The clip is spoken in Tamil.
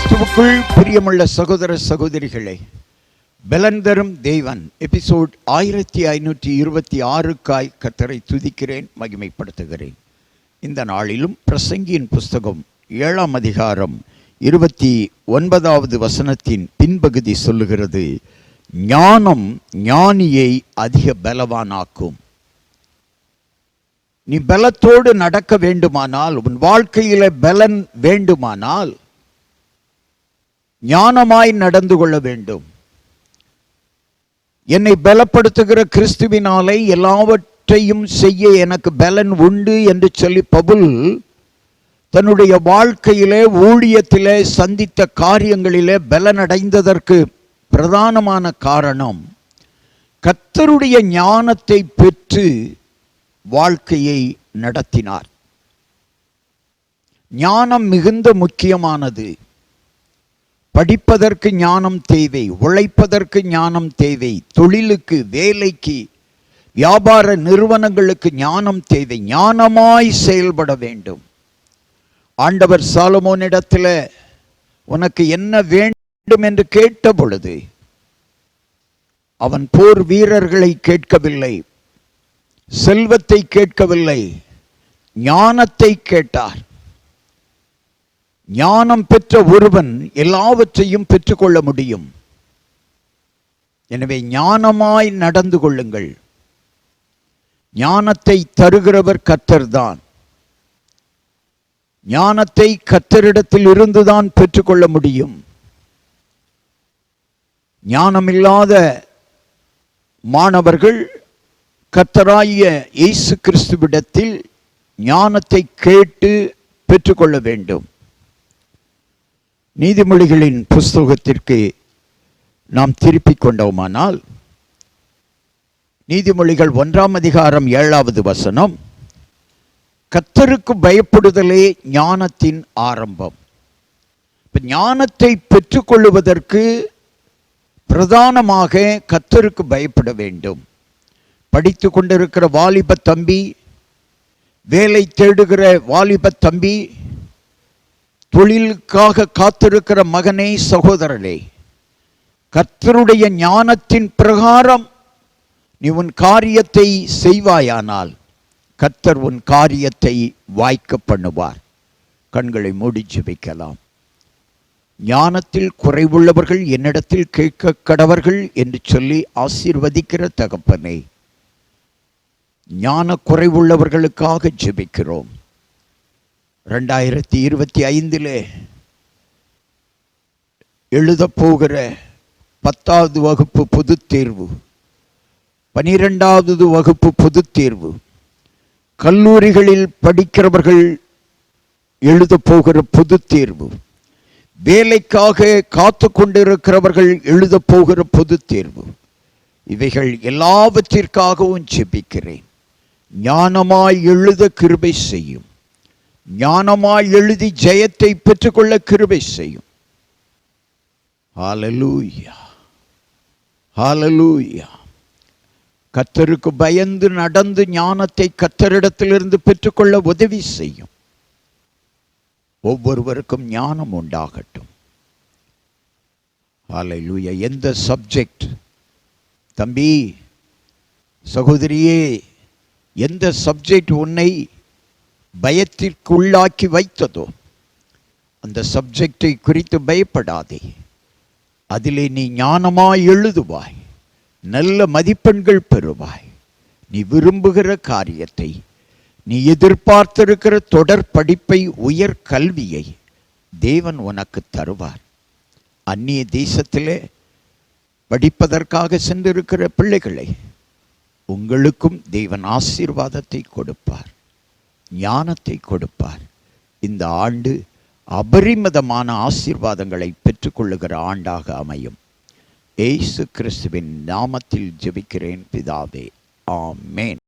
கிறிஸ்துவுக்குள் பிரியமுள்ள சகோதர சகோதரிகளே பலந்தரும் தேவன் எபிசோட் ஆயிரத்தி ஐநூற்றி இருபத்தி ஆறுக்காய் கத்தரை துதிக்கிறேன் மகிமைப்படுத்துகிறேன். இந்த நாளிலும் பிரசங்கியின் புஸ்தகம் ஏழாம் அதிகாரம் இருபத்தி ஒன்பதாவது வசனத்தின் பின்பகுதி சொல்லுகிறது ஞானம் ஞானியை அதிக பலவானாக்கும். நீ பலத்தோடு நடக்க வேண்டுமானால் உன் வாழ்க்கையில் பலன் வேண்டுமானால் ஞானமாய் நடந்து கொள்ள வேண்டும். என்னை பலப்படுத்துகிற கிறிஸ்துவினாலே எல்லாவற்றையும் செய்ய எனக்கு பலன் உண்டு என்று சொல்லி பபுல் தன்னுடைய வாழ்க்கையிலே ஊழியத்திலே சந்தித்த காரியங்களிலே பலனடைந்ததற்கு பிரதானமான காரணம் கத்தருடைய ஞானத்தை பெற்று வாழ்க்கையை நடத்தினார். ஞானம் மிகுந்த முக்கியமானது. படிப்பதற்கு ஞானம் தேவை உழைப்பதற்கு ஞானம் தேவை தொழிலுக்கு வேலைக்கு வியாபார நிறுவனங்களுக்கு ஞானம் தேவை ஞானமாய் செயல்பட வேண்டும். ஆண்டவர் சாலமோனிடத்தில் உனக்கு என்ன வேண்டும் என்று கேட்ட பொழுது அவன் போர் வீரர்களை கேட்கவில்லை செல்வத்தை கேட்கவில்லை ஞானத்தை கேட்டார். ஞானம் பெற்ற ஒருவன் எல்லாவற்றையும் பெற்றுக்கொள்ள முடியும். எனவே ஞானமாய் நடந்து கொள்ளுங்கள். ஞானத்தை தருகிறவர் கத்தர்தான் ஞானத்தை கத்தரிடத்தில் இருந்துதான் பெற்றுக்கொள்ள முடியும். ஞானமில்லாத மாணவர்கள் கத்தராய இயேசு கிறிஸ்துவிடத்தில் ஞானத்தை கேட்டு பெற்றுக்கொள்ள வேண்டும். நீதிமொழிகளின் புஸ்தகத்திற்கு நாம் திருப்பிக் கொண்டோமானால் நீதிமொழிகள் ஒன்றாம் அதிகாரம் ஏழாவது வசனம் கத்தருக்கு பயப்படுதலே ஞானத்தின் ஆரம்பம். இப்போ ஞானத்தை பெற்றுக்கொள்ளுவதற்கு பிரதானமாக கத்தருக்கு பயப்பட வேண்டும். படித்து கொண்டிருக்கிற வாலிப தம்பி வேலை தேடுகிற வாலிப தம்பி தொழிலுக்காக காத்திருக்கிற மகனே சகோதரனே கர்த்தருடைய ஞானத்தின் பிரகாரம் நீ உன் காரியத்தை செய்வாயானால் கர்த்தர் உன் காரியத்தை வாய்க்க பண்ணுவார். கண்களை மூடி ஜெபிக்கலாம் ஞானத்தில் குறைவுள்ளவர்கள் என்னிடத்தில் கேட்க கடவர்கள் என்று சொல்லி ஆசீர்வதிக்கிற தகப்பனே ஞான குறைவுள்ளவர்களுக்காக ஜெபிக்கிறோம். ரெண்டாயிரத்தி இருபத்தி ஐந்திலே எழுதப்போகிற பத்தாவது வகுப்பு பொது தேர்வு பனிரெண்டாவது வகுப்பு பொது தேர்வு கல்லூரிகளில் படிக்கிறவர்கள் எழுதப் போகிற தேர்வு வேலைக்காக காத்து கொண்டிருக்கிறவர்கள் எழுதப் போகிற தேர்வு இவைகள் எல்லாவற்றிற்காகவும் செபிக்கிறேன் ஞானமாய் எழுத கிருபை செய்யும். ஞானமாய் எழுதி ஜெயத்தை பெற்றுக்கொள்ள கிருபை செய்யும். ஹாலலூயா ஹாலலூயா கத்தருக்கு பயந்து நடந்து ஞானத்தை கத்தரிடத்திலிருந்து பெற்றுக்கொள்ள உதவி செய்யும். ஒவ்வொருவருக்கும் ஞானம் உண்டாகட்டும். ஹாலலூயா எந்த சப்ஜெக்ட் தம்பி சகோதரியே எந்த சப்ஜெக்ட் உன்னை பயத்திற்குள்ளாக்கி வைத்ததோ? அந்த சப்ஜெக்டை குறித்து பயப்படாதே. அதிலே நீ ஞானமாய் எழுதுவாய். நல்ல மதிப்பெண்கள் பெறுவாய். நீ விரும்புகிற காரியத்தை நீ எதிர்பார்த்திருக்கிற தொடர் படிப்பை உயர் கல்வியை தேவன் உனக்கு தருவார். அந்நிய தேசத்திலே படிப்பதற்காக சென்றிருக்கிற பிள்ளைகளை உங்களுக்கும் தேவன் ஆசீர்வாதத்தை கொடுப்பார். ஞானத்தை கொடுப்பார். இந்த ஆண்டு அபரிமிதமான ஆசீர்வாதங்களை பெற்றுக்கொள்ளுகிற ஆண்டாக அமையும். ஏசு கிறிஸ்துவின் நாமத்தில் ஜெபிக்கிறேன் பிதாவே. ஆமேன்.